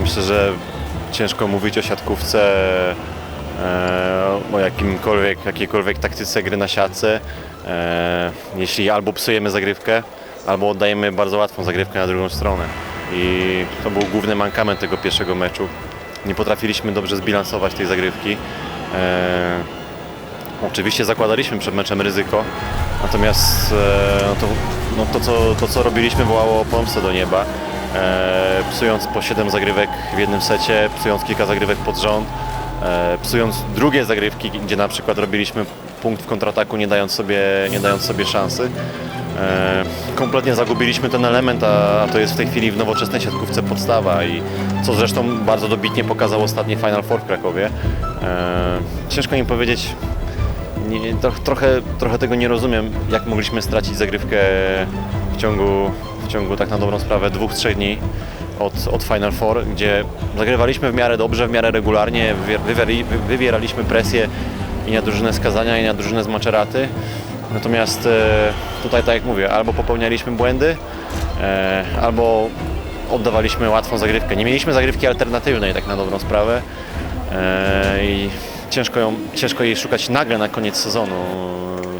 myślę, że ciężko mówić o siatkówce, e, o jakimkolwiek, jakiejkolwiek taktyce gry na siatce, e, jeśli albo psujemy zagrywkę, albo oddajemy bardzo łatwą zagrywkę na drugą stronę. I to był główny mankament tego pierwszego meczu. Nie potrafiliśmy dobrze zbilansować tej zagrywki. E, Oczywiście zakładaliśmy przed meczem ryzyko, natomiast no to, no to, co, to co robiliśmy wołało o pomstę do nieba. E, psując po 7 zagrywek w jednym secie, psując kilka zagrywek pod rząd, e, psując drugie zagrywki, gdzie na przykład robiliśmy punkt w kontrataku, nie dając sobie, nie dając sobie szansy. E, kompletnie zagubiliśmy ten element, a, to jest w tej chwili w nowoczesnej siatkówce podstawa i co zresztą bardzo dobitnie pokazał ostatni Final Four w Krakowie. Ciężko mi powiedzieć, nie, trochę, trochę tego nie rozumiem, jak mogliśmy stracić zagrywkę w ciągu, w ciągu tak na dobrą sprawę dwóch, trzech dni od, od Final Four, gdzie zagrywaliśmy w miarę dobrze, w miarę regularnie, wywier- wywieri- wy- wywieraliśmy presję i na drużynę skazania, i na drużynę z Maczeraty. Natomiast e, tutaj, tak jak mówię, albo popełnialiśmy błędy, e, albo oddawaliśmy łatwą zagrywkę. Nie mieliśmy zagrywki alternatywnej, tak na dobrą sprawę. E, I ciężko, ją, ciężko jej szukać nagle na koniec sezonu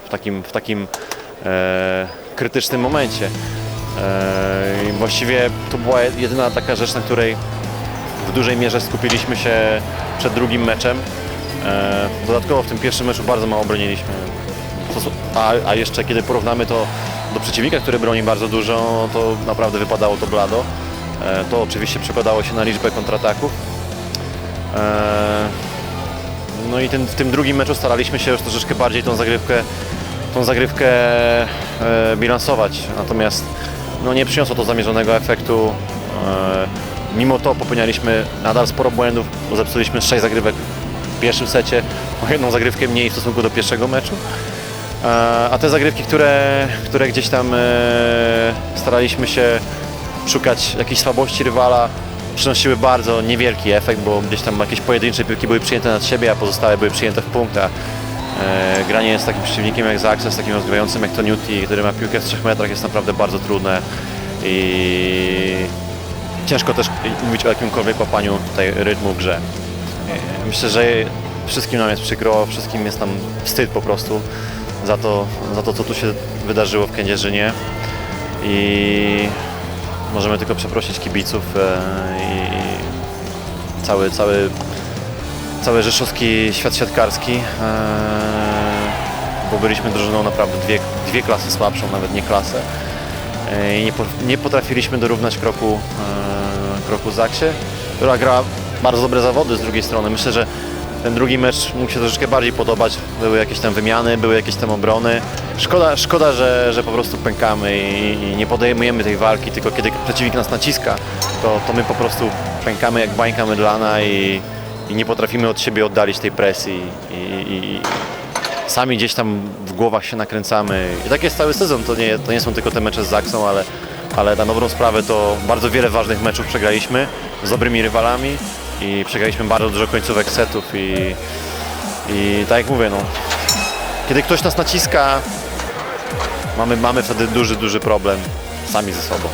w takim, w takim e, krytycznym momencie. E, właściwie to była jedyna taka rzecz, na której w dużej mierze skupiliśmy się przed drugim meczem. E, dodatkowo w tym pierwszym meczu bardzo mało broniliśmy. A, a jeszcze kiedy porównamy to do przeciwnika, który broni bardzo dużo, to naprawdę wypadało to blado. E, To oczywiście przekładało się na liczbę kontrataków. E, No i ten, w tym drugim meczu staraliśmy się już troszeczkę bardziej tą zagrywkę, tą zagrywkę e, bilansować. Natomiast no, nie przyniosło to zamierzonego efektu. E, Mimo to popełnialiśmy nadal sporo błędów, bo zepsuliśmy 6 zagrywek w pierwszym secie, o jedną zagrywkę mniej w stosunku do pierwszego meczu. E, A te zagrywki, które, które gdzieś tam e, staraliśmy się szukać jakiejś słabości rywala, przynosiły bardzo niewielki efekt, bo gdzieś tam jakieś pojedyncze piłki były przyjęte nad siebie, a pozostałe były przyjęte w punktach. E, granie z takim przeciwnikiem jak Zaxxer, z takim rozgrywającym jak Toniuti, który ma piłkę w 3 metrach jest naprawdę bardzo trudne i ciężko też mówić o jakimkolwiek łapaniu tutaj rytmu w grze. E, Myślę, że wszystkim nam jest przykro, wszystkim jest nam wstyd po prostu za to, za to co tu się wydarzyło w Kędzierzynie i możemy tylko przeprosić kibiców e, i cały, cały, cały rzeszowski świat siatkarski, e, bo byliśmy drużyną naprawdę dwie, dwie klasy słabszą, nawet nie klasę E, i nie, po, nie potrafiliśmy dorównać kroku, kroku Zaksie, która gra bardzo dobre zawody z drugiej strony. Myślę, że ten drugi mecz mógł się troszeczkę bardziej podobać. Były jakieś tam wymiany, były jakieś tam obrony. Szkoda, szkoda że, że po prostu pękamy i, i nie podejmujemy tej walki, tylko kiedy przeciwnik nas naciska, to, to my po prostu pękamy jak bańka mydlana i, i nie potrafimy od siebie oddalić tej presji. I, i, sami gdzieś tam w głowach się nakręcamy. I tak jest cały sezon, to nie, to nie są tylko te mecze z Zaksą, ale, ale na dobrą sprawę to bardzo wiele ważnych meczów przegraliśmy z dobrymi rywalami i przegraliśmy bardzo dużo końcówek setów i, i tak jak mówię, no, kiedy ktoś nas naciska, mamy, mamy wtedy duży, duży problem sami ze sobą.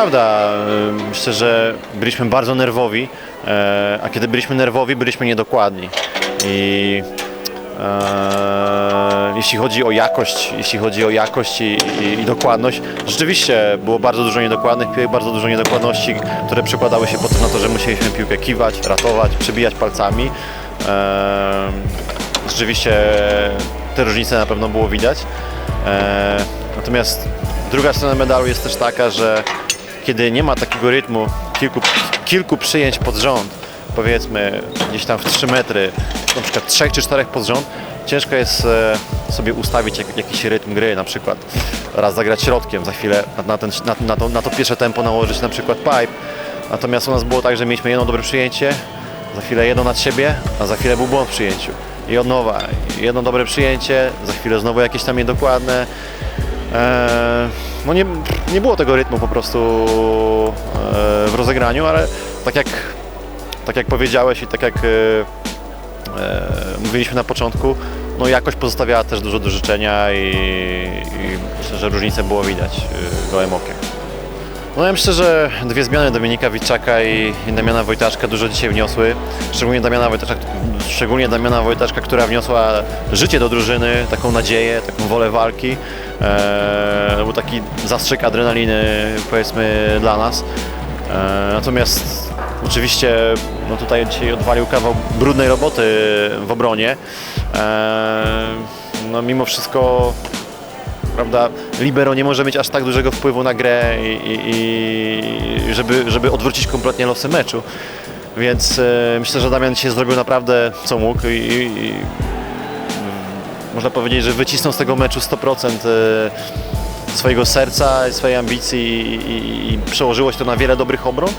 Prawda. Y, Myślę, że byliśmy bardzo nerwowi, e, a kiedy byliśmy nerwowi, byliśmy niedokładni. I e, jeśli chodzi o jakość, jeśli chodzi o jakość i, i, i dokładność, rzeczywiście było bardzo dużo niedokładnych piłek, bardzo dużo niedokładności, które przekładały się potem na to, że musieliśmy piłkę kiwać, ratować, przebijać palcami. E, rzeczywiście te różnice na pewno było widać. E, natomiast druga strona medalu jest też taka, że kiedy nie ma takiego rytmu, kilku, kilku przyjęć pod rząd, powiedzmy gdzieś tam w 3 metry, na przykład 3 czy 4 pod rząd, ciężko jest e, sobie ustawić jak, jakiś rytm gry, na przykład raz zagrać środkiem, za chwilę na, ten, na, na, to, na to pierwsze tempo nałożyć na przykład pipe. Natomiast u nas było tak, że mieliśmy jedno dobre przyjęcie, za chwilę jedno nad siebie, a za chwilę był błąd w przyjęciu. I od nowa, jedno dobre przyjęcie, za chwilę znowu jakieś tam niedokładne. Eee, no nie, nie było tego rytmu po prostu e, w rozegraniu, ale tak jak, tak jak powiedziałeś i tak jak e, e, mówiliśmy na początku, no jakość pozostawiała też dużo do życzenia i, i myślę, że różnicę było widać gołym okiem. No ja myślę, że dwie zmiany Dominika Witczaka i, Damiana Wojtaszka dużo dzisiaj wniosły. Szczególnie Damiana Wojtaszka, szczególnie Damiana Wojtaszka, która wniosła życie do drużyny, taką nadzieję, taką wolę walki. Eee, był taki zastrzyk adrenaliny powiedzmy dla nas. Eee, natomiast oczywiście no tutaj dzisiaj odwalił kawał brudnej roboty w obronie. Eee, no mimo wszystko prawda, libero nie może mieć aż tak dużego wpływu na grę i, i, i żeby, żeby odwrócić kompletnie losy meczu. Więc e, myślę, że Damian dzisiaj zrobił naprawdę co mógł i, i, i można powiedzieć, że wycisnął z tego meczu 100% e, swojego serca, swojej ambicji i, i, i przełożyło się to na wiele dobrych obron.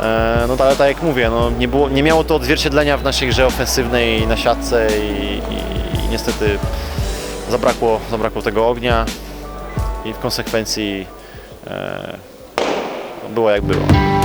E, No ale tak jak mówię, no, nie, było, nie miało to odzwierciedlenia w naszej grze ofensywnej na siatce i, i, i niestety zabrakło, zabrakło tego ognia i w konsekwencji e, było jak było.